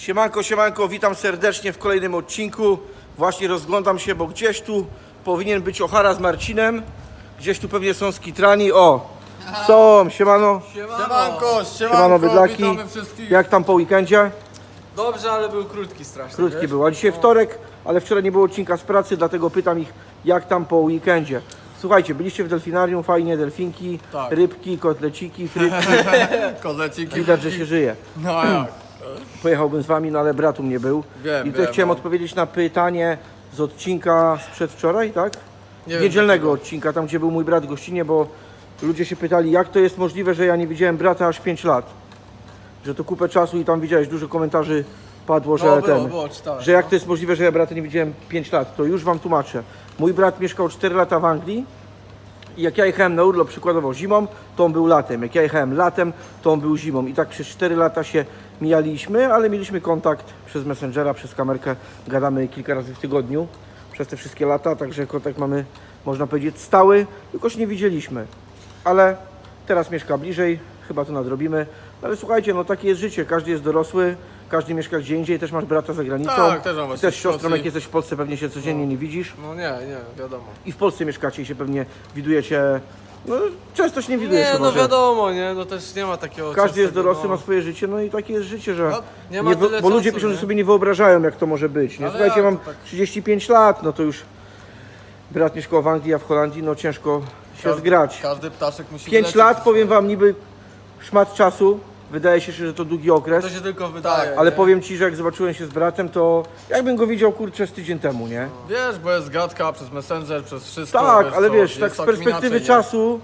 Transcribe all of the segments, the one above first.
Siemanko, siemanko, witam serdecznie w kolejnym odcinku. Właśnie rozglądam się, bo gdzieś tu powinien być Ochara z Marcinem. Gdzieś tu pewnie są skitrani. O, są, siemano, Siemanko, siemano siemanko, bydlaki. witamy wszystkich. Jak tam po weekendzie? Dobrze, ale był krótki strasznie. Krótki wiesz? był, a dzisiaj wtorek, ale wczoraj nie było odcinka z pracy, dlatego pytam ich, jak tam po weekendzie. Słuchajcie, byliście w delfinarium, fajnie, delfinki, Tak. rybki, kotleciki, frytki, Kozeciki. widać, że się żyje. No jak? Pojechałbym z wami, no ale brat u mnie był. Wiem, I tutaj wiem, chciałem no. odpowiedzieć na pytanie z odcinka sprzed wczoraj, tak? Nie wiem, Niedzielnego odcinka, tam gdzie był mój brat w gościnie, bo ludzie się pytali, jak to jest możliwe, że ja nie widziałem brata aż 5 lat. Że to kupę czasu i tam widziałeś, dużo komentarzy padło, że No, było, ten. było, czytałem. że jak to jest możliwe, że ja brata nie widziałem 5 lat, to już wam tłumaczę. Mój brat mieszkał 4 lata w Anglii jak ja jechałem na urlop przykładowo zimą, to on był latem. Jak ja jechałem latem, to on był zimą. I tak przez 4 lata się mijaliśmy, ale mieliśmy kontakt przez Messengera, przez kamerkę. Gadamy kilka razy w tygodniu przez te wszystkie lata, także kontakt mamy, można powiedzieć, stały, tylko się nie widzieliśmy. Ale teraz mieszka bliżej, chyba to nadrobimy. Ale słuchajcie, no takie jest życie, każdy jest dorosły, każdy mieszka gdzie indziej, też masz brata za granicą. Tak, też mam I właśnie też w siostrą, Szkocji. jak jesteś w Polsce, pewnie się codziennie nie widzisz. No nie, nie, wiadomo. I w Polsce mieszkacie i się pewnie widujecie. No, często się nie widujesz Nie, chyba, no że wiadomo, nie, no też nie ma takiego Każdy jest częstego, dorosły, no. ma swoje życie, no i takie jest życie, że. No, nie ma wy- tyle bo ludzie czasu, piszą, że nie? sobie nie wyobrażają, jak to może być. Nie? Ale Słuchajcie, jak mam to tak? 35 lat, no to już brat mieszkał w Anglii, a w Holandii, no ciężko się Każdy- zgrać. Każdy ptaszek musi 5 wlecieć. lat, powiem wam, niby szmat czasu. Wydaje się, że to długi okres. To się tylko wydaje. Ale nie? powiem ci, że jak zobaczyłem się z bratem, to jakbym go widział kurczę z tydzień temu, nie? Wiesz, bo jest gadka przez Messenger, przez wszystko. Tak, ale co, wiesz, tak z całkiem perspektywy inaczej, czasu,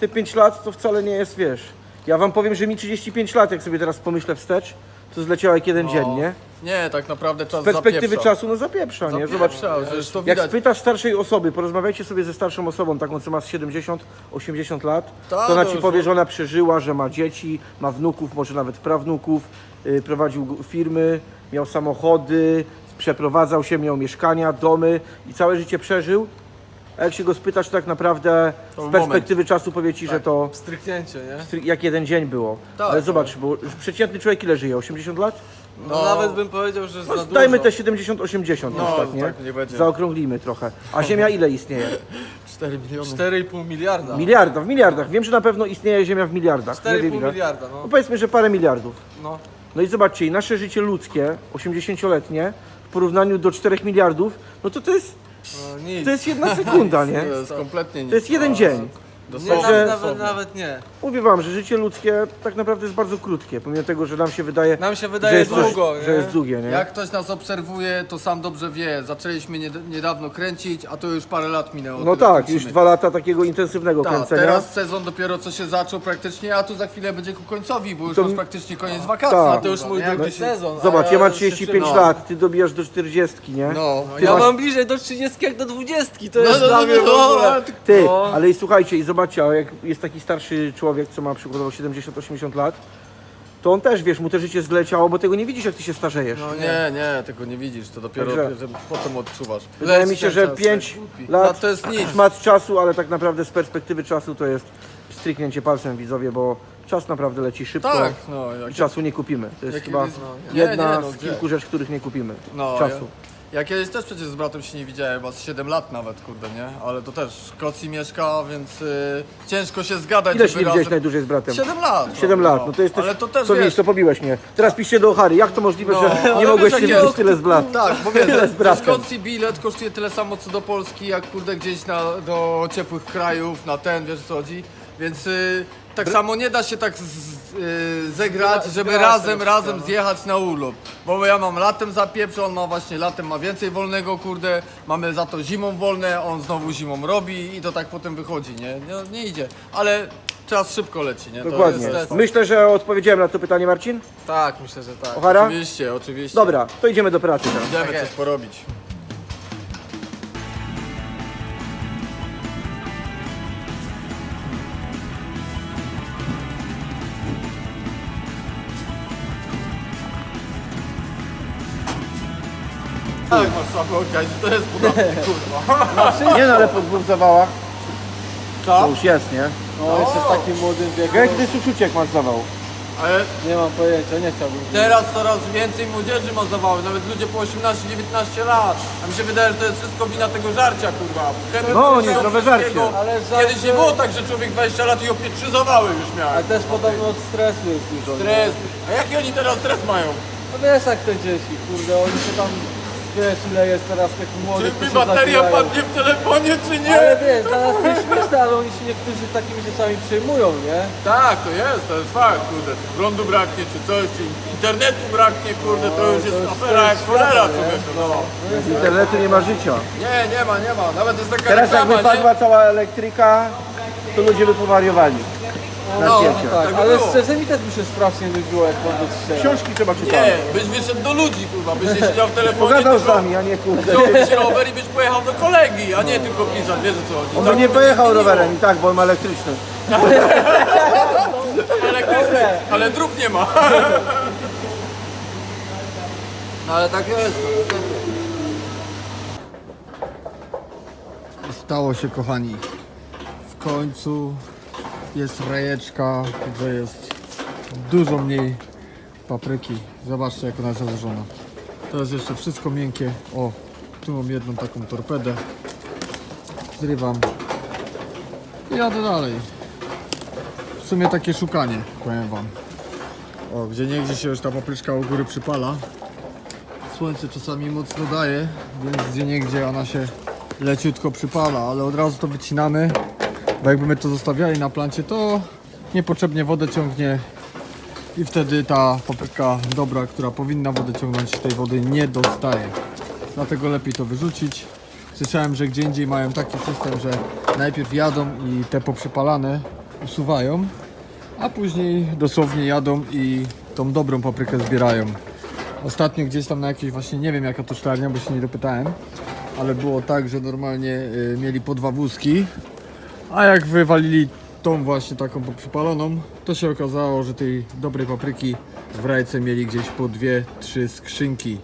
te 5 lat to wcale nie jest, wiesz. Ja wam powiem, że mi 35 lat, jak sobie teraz pomyślę wstecz, to zleciało jak jeden No, dzień, nie? Nie, tak naprawdę czas Z perspektywy zapieprza. czasu, no zapieprza, nie? Zobacz, Zapieprza, że to jak widać. spytasz starszej osoby, porozmawiajcie sobie ze starszą osobą, taką co ma z 70, 80 lat, Tak, to ona to ci już- powie, że ona przeżyła, że ma dzieci, ma wnuków, może nawet prawnuków, yy, prowadził g- firmy, miał samochody, przeprowadzał się, miał mieszkania, domy i całe życie przeżył. A jak się go spytasz, to tak naprawdę To z w perspektywy czasu powie ci, Tak. że to Stryknięcie, nie? stry- jak jeden dzień było. Tak, Ale tak. zobacz, bo przeciętny człowiek ile żyje? 80 lat? No, No. nawet bym powiedział, że No, za dajmy dużo. te 70-80 No, na przykład, nie? tak nie będzie. Zaokrąglimy trochę. A Ziemia ile istnieje? 4 miliony. 4,5 miliarda. Miliarda, w miliardach. Wiem, że na pewno istnieje Ziemia w miliardach. Nie 4,5 wiem ile. miliarda, No no. powiedzmy, że parę miliardów. no. No i zobaczcie, i nasze życie ludzkie, 80-letnie, w porównaniu do 4 miliardów, no to to jest, no nic. to jest jedna sekunda, nie? To jest kompletnie nic. To jest jeden dzień. Nie, Dosłownie. że- nawet, nawet, nawet nie. Mówię wam, że życie ludzkie tak naprawdę jest bardzo krótkie, pomimo tego, że nam się wydaje, Nam się że wydaje jest, coś- długo, nie? że jest długie, nie? Jak ktoś nas obserwuje, to sam dobrze wie. Zaczęliśmy nied- niedawno kręcić, a to już parę lat minęło. No tyle tak, kręcimy. już dwa lata takiego intensywnego Tak, kręcenia. teraz sezon dopiero co się zaczął praktycznie, a tu za chwilę będzie ku końcowi, bo już To masz praktycznie koniec wakacji. Tak. A to już mój Nie? drugi sezon. Zobacz, ja mam się 35 trzymam. lat, ty dobijasz do 40, nie? No, Ty Ja masz- mam bliżej do 30 jak do 20, to No, jest no, dla no, mnie no, w ogóle. ale ty- No. ale i słuchajcie, i zobaczcie, a jak jest taki starszy człowiek, co ma przykładowo 70-80 lat, to on też, wiesz, mu te życie zleciało, bo tego nie widzisz, jak ty się starzejesz. No nie. Nie, nie, tego nie widzisz, to dopiero Także- że potem odczuwasz. Wydaje mi się, że czas, 5 tak głupi. lat No to jest nic. szmat czasu, ale tak naprawdę z perspektywy czasu to jest stryknięcie palcem widzowie, bo czas naprawdę leci szybko Tak, no, i jak, czasu nie kupimy. To jest jak chyba kiedyś- no, nie. jedna Nie, nie, no, z gdzie? kilku rzeczy, których nie kupimy. no, czasu. Ja, ja kiedyś też przecież z bratem się nie widziałem, chyba z 7 lat nawet, kurde, nie? Ale to też w Szkocji mieszka, więc y, ciężko się zgadać, Ile się nie widziałeś najdłużej z bratem? 7 lat. 7 lat, no to jest też, Ale to też, co wiesz, to pobiłeś mnie. Teraz piszcie do Ochary, jak to możliwe, No, że nie mogłeś wiesz, się jakiego- widzieć tyle z bratem? Tak, bo wiesz, Tyle z do bratem. Szkocji bilet kosztuje tyle samo co do Polski, jak kurde gdzieś na, do ciepłych krajów, na ten, wiesz o co chodzi. Więc y, tak samo nie da się tak z, y, zegrać, żeby razem, razem zjechać na urlop. Bo ja mam latem zapieprz, on ma właśnie latem ma więcej wolnego, kurde, mamy za to zimą wolne, on znowu zimą robi i to tak potem wychodzi, nie? Nie, nie idzie, ale czas szybko leci, nie? Dokładnie. To jest, Myślę, że odpowiedziałem na to pytanie, Marcin. Tak, myślę, że tak. Ochara? Oczywiście, oczywiście. Dobra, to idziemy do pracy teraz. Idziemy Tak coś porobić. Tak, masz słaby to jest podatnik, kurwa. Nie no, ale po dwóch zawałach to już jest, nie? No, jeszcze w takim młodym wieku. Jak ty suczucie, jak masz zawał? Ale Nie mam pojęcia, nie chciałbym. teraz coraz więcej młodzieży ma zawały, nawet ludzie po 18-19 lat. A mi się wydaje, że to jest wszystko wina tego żarcia, kurwa. No, poleciało niezdrowe wszystkiego. żarcie. Ale żarcie- Kiedyś nie było tak, że człowiek 20 lat i opie trzy zawały już A miał. też podobno od stresu jest dużo. nie? Stres. A jaki oni teraz stres mają? No wiesz jak te dzieci, kurde, oni się tam, wiesz ile jest teraz tych Czy młodych, co mi bateria padnie w telefonie, czy nie? Ale wiesz, dla nas to jest śmieszne, ale oni się niektórzy takimi rzeczami przejmują, nie? Tak, to jest, to jest fakt, kurde. Czy prądu braknie, czy coś, czy internetu braknie, kurde, to już to jest już- afera jak cholera, nie? człowieku, no. Z internetu nie ma życia. Nie, nie ma, nie ma. Nawet jest taka Teraz jak reklama, nie? cała elektryka, to ludzie by powariowali na No. Tak, by ale było. szczerze mi też by się strasznie nudziło, jak być szczery. Książki trzeba czytać. Nie, byś wyszedł do ludzi, kurwa, byś nie siedział w telefonie, Pogadał z tylko nami, a nie kurde. wziąłbyś rower i byś pojechał do kolegi, a nie tylko pisać, wiesz o co chodzi. On Tak by nie by pojechał zmieniło. rowerem i tak, bo on ma elektryczny. Elektryczny, ale dróg nie ma. No ale tak jest. Stało się, kochani. W końcu jest rajeczka, że jest dużo mniej papryki. Zobaczcie, jak ona jest założona. To jest jeszcze wszystko miękkie. O, tu mam jedną taką torpedę. Zrywam. I jadę dalej. W sumie takie szukanie, powiem wam. O, gdzie niegdzie się już ta papryczka u góry przypala. Słońce czasami mocno daje, więc gdzie niegdzie ona się leciutko przypala, ale od razu to wycinamy, bo jakby my to zostawiali na plancie, to niepotrzebnie wodę ciągnie i wtedy ta papryka dobra, która powinna wodę ciągnąć, tej wody nie dostaje. Dlatego lepiej to wyrzucić. Słyszałem, że gdzie indziej mają taki system, że najpierw jadą i te poprzypalane usuwają, a później dosłownie jadą i tą dobrą paprykę zbierają. Ostatnio gdzieś tam na jakiejś właśnie, nie wiem jaka to szklarnia, bo się nie dopytałem, ale było tak, że normalnie y, mieli po dwa wózki, a jak wywalili tą właśnie taką przypaloną, to się okazało, że tej dobrej papryki w rajce mieli gdzieś po dwie, trzy skrzynki.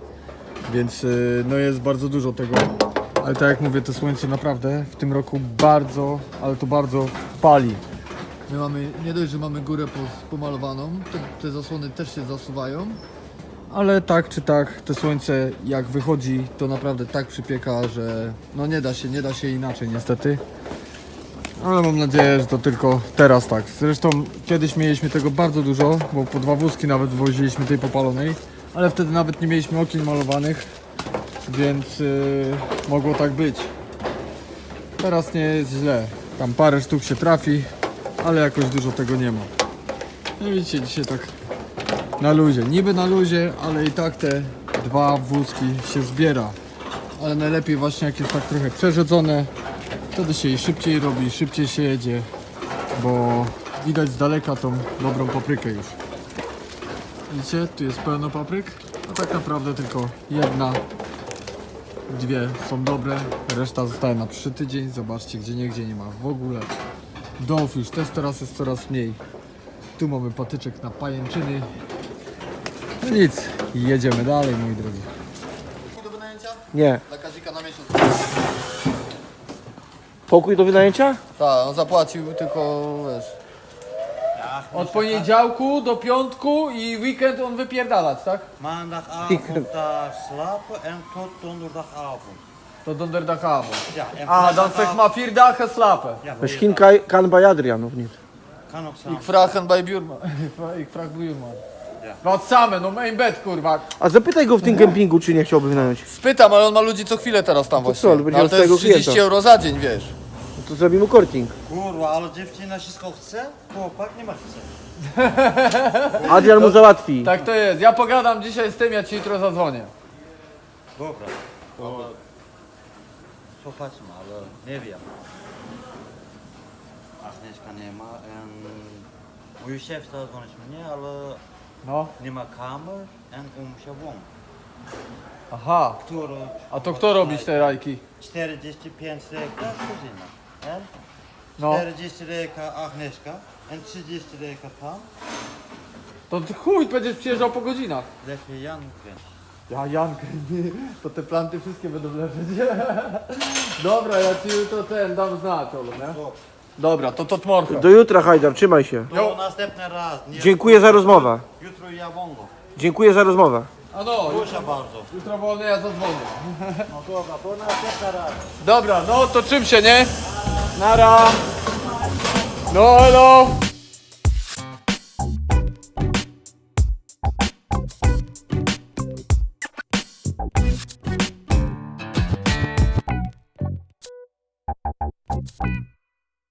Więc y, no jest bardzo dużo tego. Ale tak jak mówię, to słońce naprawdę w tym roku bardzo, ale to bardzo pali. My mamy, nie dość, że mamy górę pomalowaną, te, te zasłony też się zasuwają. Ale tak czy tak, to słońce jak wychodzi, to naprawdę tak przypieka, że no nie da się, nie da się inaczej niestety. Ale mam nadzieję, że to tylko teraz tak. Zresztą kiedyś mieliśmy tego bardzo dużo, bo po dwa wózki nawet wywoziliśmy tej popalonej, ale wtedy nawet nie mieliśmy okien malowanych, więc yy, mogło tak być. Teraz nie jest źle. Tam parę sztuk się trafi, ale jakoś dużo tego nie ma. No widzicie, dzisiaj tak na luzie. Niby na luzie, ale i tak te dwa wózki się zbiera. Ale najlepiej właśnie jak jest tak trochę przerzedzone, wtedy się i szybciej robi, szybciej się jedzie, bo widać z daleka tą dobrą paprykę już. Widzicie, tu jest pełno papryk, a tak naprawdę tylko jedna, dwie są dobre, reszta zostaje na przyszły tydzień. Zobaczcie, gdzie niegdzie nie ma w ogóle. Dołów już też teraz jest coraz mniej. Tu mamy patyczek na pajęczyny. No nic, jedziemy dalej moi drodzy. Do wynajęcia? Nie. Dla Kazika na miesiąc. Pokój do wynajęcia? Tak, on zapłacił tylko, wiesz... Od poniedziałku do piątku i weekend on wypierdalać, tak? Maandagavond daar slapen en tot donderdagavond. To donderdagavond. Ja, en A, dan zeg maar vier dagen slapen. Ja, Weź Chinka kan bij Adrian, of niet? kan ook samen. Ik vraag hem bij buurman. Ik vraag buurman. Wat samen, om één bed, kurwa. A zapytaj go w tym kempingu, czy nie chciałby wynająć. Spytam, ale on ma ludzi co chwilę teraz tam właśnie. co, ale będzie ale to tego jest 30 klienta. euro za dzień, wiesz. To zrobi mu korting. Kurwa, ale dziewczyna wszystko chce, chłopak nie ma chce. Adrian mu załatwi. Tak to jest. Ja pogadam dzisiaj z tym, ja ci jutro zadzwonię. Dobra, ale popatrzmy, ale nie wiem. Agnieszka nie ma en mój szef zadzwonić mnie, ale No. nie ma kamer en on musiał włączyć. Aha. Który A to kto robić te rajki? 45 reka kuzyna. En No. 40 reka Agnieszka en 30 reka tam. To ty chuj, będziesz przyjeżdżał po godzinach. Lepiej Jan kręci. Ja, Jankę, nie. to te planty wszystkie będą leżeć. Dobra, ja ci jutro ten dam znać, Olu, nie? Dobrze. Dobra, to to tmorcha. Do jutra, Hajdar, trzymaj się. To następny raz. Nie, Dziękuję za rozmowę. Jutro ja wolno. Dziękuję za rozmowę. A no, Proszę bardzo. jutro wolne ja zadzwonię. No dobra, to następny raz. Dobra, no to czym się, nie? Nara. No, hello.